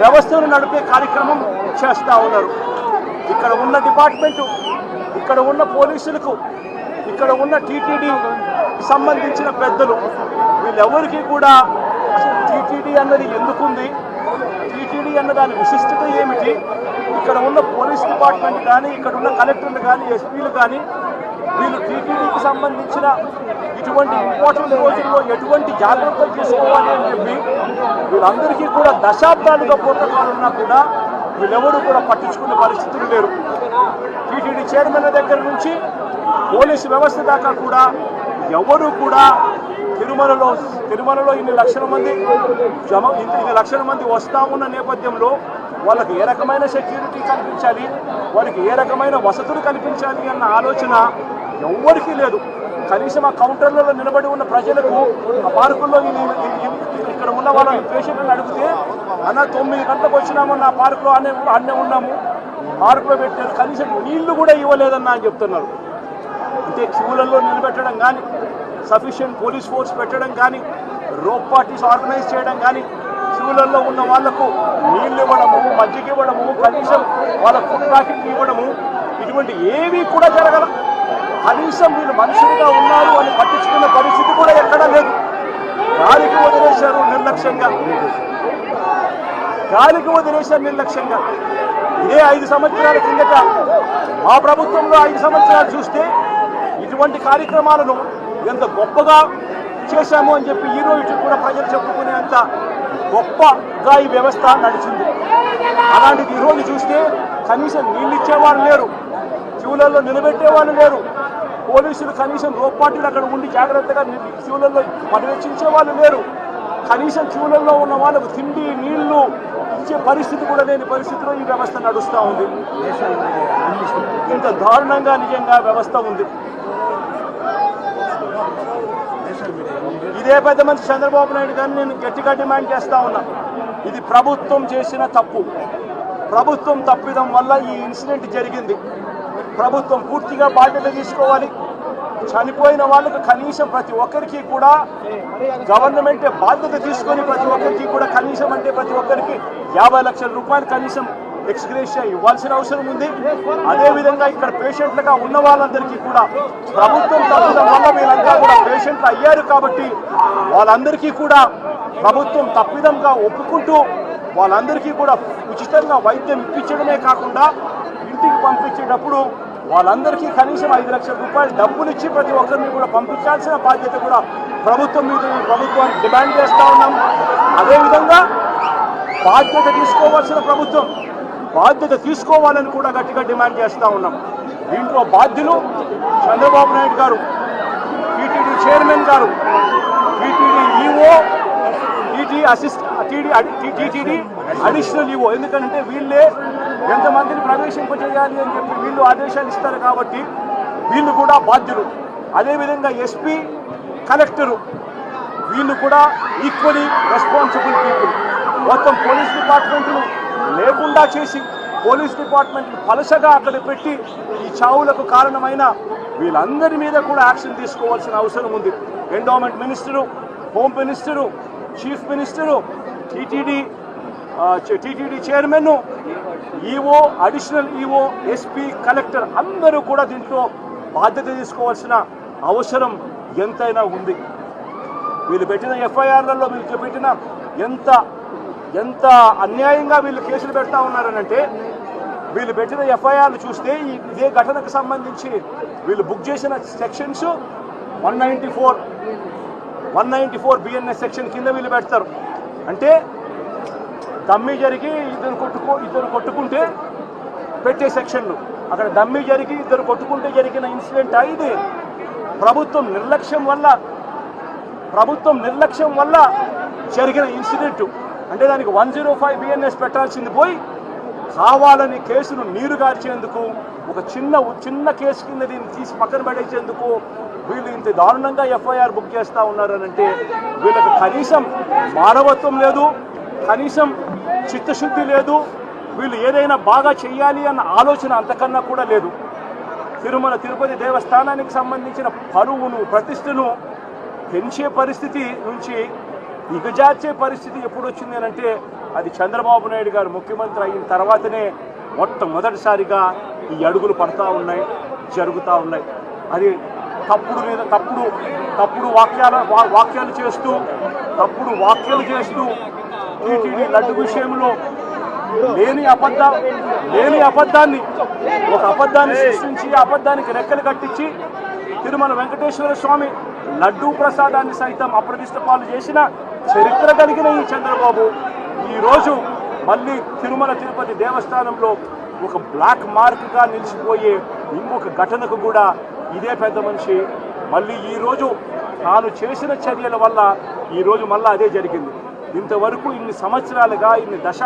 వ్యవస్థను నడిపే కార్యక్రమం చేస్తూ ఉన్నారు. ఇక్కడ ఉన్న డిపార్ట్మెంటు ఇక్కడ ఉన్న పోలీసులకు ఇక్కడ ఉన్న టీటీడీ సంబంధించిన పెద్దలు వీళ్ళెవరికి కూడా అసలు టీటీడీ అన్నది ఎందుకుంది? టీటీడీ అన్న దాని విశిష్టత ఏమిటి? ఇక్కడ ఉన్న పోలీస్ డిపార్ట్మెంట్ కానీ ఇక్కడ ఉన్న కలెక్టర్లు కానీ ఎస్పీలు కానీ వీళ్ళు టీటీడీకి సంబంధించిన ఇటువంటి ఇంపార్టెంట్ రోజుల్లో ఎటువంటి జాగ్రత్తలు తీసుకోవాలి అని చెప్పి వీళ్ళందరికీ కూడా దశాబ్దాలుగా ప్రోటోకాల్ ఉన్నా కూడా వీళ్ళెవరూ కూడా పట్టించుకునే పరిస్థితులు లేరు. టీటీడీ చైర్మన్ దగ్గర నుంచి పోలీసు వ్యవస్థ దాకా కూడా ఎవరు కూడా తిరుమలలో తిరుమలలో ఇన్ని లక్షల మంది జమ ఇన్ని లక్షల మంది వస్తా ఉన్న నేపథ్యంలో వాళ్ళకి ఏ రకమైన సెక్యూరిటీ కల్పించాలి? వారికి ఏ రకమైన వసతులు కల్పించాలి అన్న ఆలోచన ఎవ్వరికీ లేదు. కనీసం ఆ కౌంటర్లలో నిలబడి ఉన్న ప్రజలకు ఆ పార్కుల్లో ఇక్కడ ఉన్న వాళ్ళ పేషెంట్లను అడిగితే అన్న తొమ్మిది గంటలకు వచ్చినామన్న ఆ పార్కులో అన్నే అన్నే ఉన్నాము. పార్కులో పెట్టారు. కనీసం నీళ్ళు కూడా ఇవ్వలేదన్న అని చెప్తున్నారు. అంటే క్యూలలో నిలబెట్టడం కానీ సఫిషియంట్ పోలీస్ ఫోర్స్ పెట్టడం కానీ రోప్ పార్టీస్ ఆర్గనైజ్ చేయడం కానీ క్యూలలో ఉన్న వాళ్ళకు నీళ్ళు ఇవ్వడము మజ్జిగ ఇవ్వడము కనీసం వాళ్ళ ఫుడ్ ప్యాకెట్ ఇవ్వడము ఇటువంటి ఏవి కూడా జరగల. కనీసం వీళ్ళు మనుషులుగా ఉన్నారు అని పట్టించుకున్న పరిస్థితి కూడా ఎక్కడా లేదు. గాలికి వదిలేశారు నిర్లక్ష్యంగా. గాలికి వదిలేశారు నిర్లక్ష్యంగా. ఇదే ఐదు సంవత్సరాల కిందట మా ప్రభుత్వంలో ఐదు సంవత్సరాలు చూస్తే ఇటువంటి కార్యక్రమాలను ఎంత గొప్పగా చేశాము అని చెప్పి ఈ రోజు కూడా ప్రజలు చెప్పుకునేంత గొప్పగా ఈ వ్యవస్థ నడిచింది. అలాంటిది ఈ రోజు చూస్తే కనీసం నీళ్ళు ఇచ్చేవాళ్ళు లేరు. క్యూలలో నిలబెట్టేవాళ్ళు లేరు. పోలీసులు కనీసం రోపాటీలు అక్కడ ఉండి జాగ్రత్తగా ని- క్యూలలో పర్యవేక్షించే వాళ్ళు లేరు. కనీసం క్యూలలో ఉన్న వాళ్ళకు తిండి నీళ్ళు ఇచ్చే పరిస్థితి కూడా లేని పరిస్థితిలో ఈ వ్యవస్థ నడుస్తూ ఉంది. ఇంత దారుణంగా నిజంగా వ్యవస్థ ఉంది. ఇదే పెద్ద మంచి చంద్రబాబు నాయుడు గారిని నేను గట్టిగా డిమాండ్ చేస్తా ఉన్నా. ఇది ప్రభుత్వం చేసిన తప్పు. ప్రభుత్వం తప్పిదం వల్ల ఈ ఇన్సిడెంట్ జరిగింది. ప్రభుత్వం పూర్తిగా బాధ్యత తీసుకోవాలి. చనిపోయిన వాళ్ళకు కనీసం ప్రతి ఒక్కరికి కూడా గవర్నమెంట్ బాధ్యత తీసుకొని ప్రతి ఒక్కరికి కూడా కనీసం అంటే ప్రతి ఒక్కరికి యాభై లక్షల రూపాయలు కనీసం ఎక్స్గ్రేషియా ఇవ్వాల్సిన అవసరం ఉంది. అదేవిధంగా ఇక్కడ పేషెంట్లుగా ఉన్న వాళ్ళందరికీ కూడా ప్రభుత్వం తప్పడం వల్ల వీళ్ళంతా కూడా పేషెంట్లు అయ్యారు కాబట్టి వాళ్ళందరికీ కూడా ప్రభుత్వం తప్పిదంగా ఒప్పుకుంటూ వాళ్ళందరికీ కూడా ఉచితంగా వైద్యం ఇప్పించడమే కాకుండా ఇంటికి పంపించేటప్పుడు వాళ్ళందరికీ కనీసం ఐదు లక్షల రూపాయలు డబ్బులు ఇచ్చి ప్రతి ఒక్కరిని కూడా పంపించాల్సిన బాధ్యత కూడా ప్రభుత్వం మీద ఈ ప్రభుత్వానికి డిమాండ్ చేస్తూ ఉన్నాం. అదేవిధంగా బాధ్యత తీసుకోవాల్సిన ప్రభుత్వం బాధ్యత తీసుకోవాలని కూడా గట్టిగా డిమాండ్ చేస్తూ ఉన్నాం. దీంట్లో బాధ్యులు చంద్రబాబు నాయుడు గారు టీటీడీ చైర్మన్ గారు టీటీడీ ఈఓ టీటీ అసిస్ట్ టీడీ టీటీడీ అడిషనల్ ఈఓ. ఎందుకంటే వీళ్ళే ఎంతమందిని ప్రవేశింపజేయాలి అని చెప్పి వీళ్ళు ఆదేశాలు ఇస్తారు కాబట్టి వీళ్ళు కూడా బాధ్యులు. అదేవిధంగా ఎస్పీ కలెక్టరు వీళ్ళు కూడా ఈక్వలీ రెస్పాన్సిబుల్ పీపుల్. మొత్తం పోలీస్ డిపార్ట్మెంట్లు లేకుండా చేసి పోలీస్ డిపార్ట్మెంట్ పలుసగా అక్కడ పెట్టి ఈ చావులకు కారణమైన వీళ్ళందరి మీద కూడా యాక్షన్ తీసుకోవాల్సిన అవసరం ఉంది. Endowment minister home minister chief minister TTD TTD chairman EO additional EO SP collector అందరూ కూడా దీంట్లో బాధ్యత తీసుకోవాల్సిన అవసరం ఎంతైనా ఉంది. వీళ్ళు పెట్టిన ఎఫ్ఐఆర్లలో వీళ్ళు పెట్టిన ఎంత ఎంత అన్యాయంగా వీళ్ళు కేసులు పెడతా ఉన్నారనంటే వీళ్ళు పెట్టిన ఎఫ్ఐఆర్లు చూస్తే ఇదే ఘటనకు సంబంధించి వీళ్ళు బుక్ చేసిన sections one ninety four one ninety four BNS section కింద వీళ్ళు పెడతారు. అంటే దమ్మి జరిగి ఇద్దరు కొట్టుకో ఇద్దరు కొట్టుకుంటే పెట్టే సెక్షన్లు. అక్కడ దమ్మి జరిగి ఇద్దరు కొట్టుకుంటే జరిగిన ఇన్సిడెంట్ ఇది ప్రభుత్వం నిర్లక్ష్యం వల్ల ప్రభుత్వం నిర్లక్ష్యం వల్ల జరిగిన ఇన్సిడెంట్. అంటే దానికి వన్ జీరో ఫైవ్ బిఎన్ఎస్ పెట్టాల్సింది పోయి కావాలని కేసును నీరు గార్చేందుకు ఒక చిన్న చిన్న కేసు కింద దీన్ని తీసి పక్కన పడేసేందుకు వీళ్ళు ఇంత దారుణంగా ఎఫ్ఐఆర్ బుక్ చేస్తూ ఉన్నారనంటే వీళ్ళకి కనీసం మానవత్వం లేదు కనీసం చిత్తశుద్ధి లేదు వీళ్ళు ఏదైనా బాగా చేయాలి అన్న ఆలోచన అంతకన్నా కూడా లేదు. తిరుమల తిరుపతి దేవస్థానానికి సంబంధించిన పరువును ప్రతిష్టను పెంచే పరిస్థితి నుంచి దిగజార్చే పరిస్థితి ఎప్పుడు వచ్చింది అని అంటే అది చంద్రబాబు నాయుడు గారు ముఖ్యమంత్రి అయిన తర్వాతనే మొట్టమొదటిసారిగా ఈ అడుగులు పడతా ఉన్నాయి జరుగుతూ ఉన్నాయి. అది తప్పుడు మీద తప్పుడు తప్పుడు వాక్యాల వా- వాక్యాలు చేస్తూ తప్పుడు వాక్యాలు చేస్తూ టీటీడీ లడ్డు విషయంలో లేని అబద్ధ లేని అబద్ధాన్ని ఒక అబద్ధాన్ని సృష్టించి అబద్ధానికి రెక్కలు కట్టించి తిరుమల వెంకటేశ్వర స్వామి లడ్డూ ప్రసాదాన్ని సైతం అప్రదిష్ట పాలు చేసిన చరిత్ర కలిగిన ఈ చంద్రబాబు ఈరోజు మళ్ళీ తిరుమల తిరుపతి దేవస్థానంలో ఒక బ్లాక్ మార్క్గా నిలిచిపోయే ఇంకొక ఘటనకు కూడా ఇదే పెద్ద మనిషి. మళ్ళీ ఈరోజు తాను చేసిన చర్యల వల్ల ఈరోజు మళ్ళీ అదే జరిగింది. ఇంతవరకు ఇన్ని సంవత్సరాలుగా ఇన్ని దశ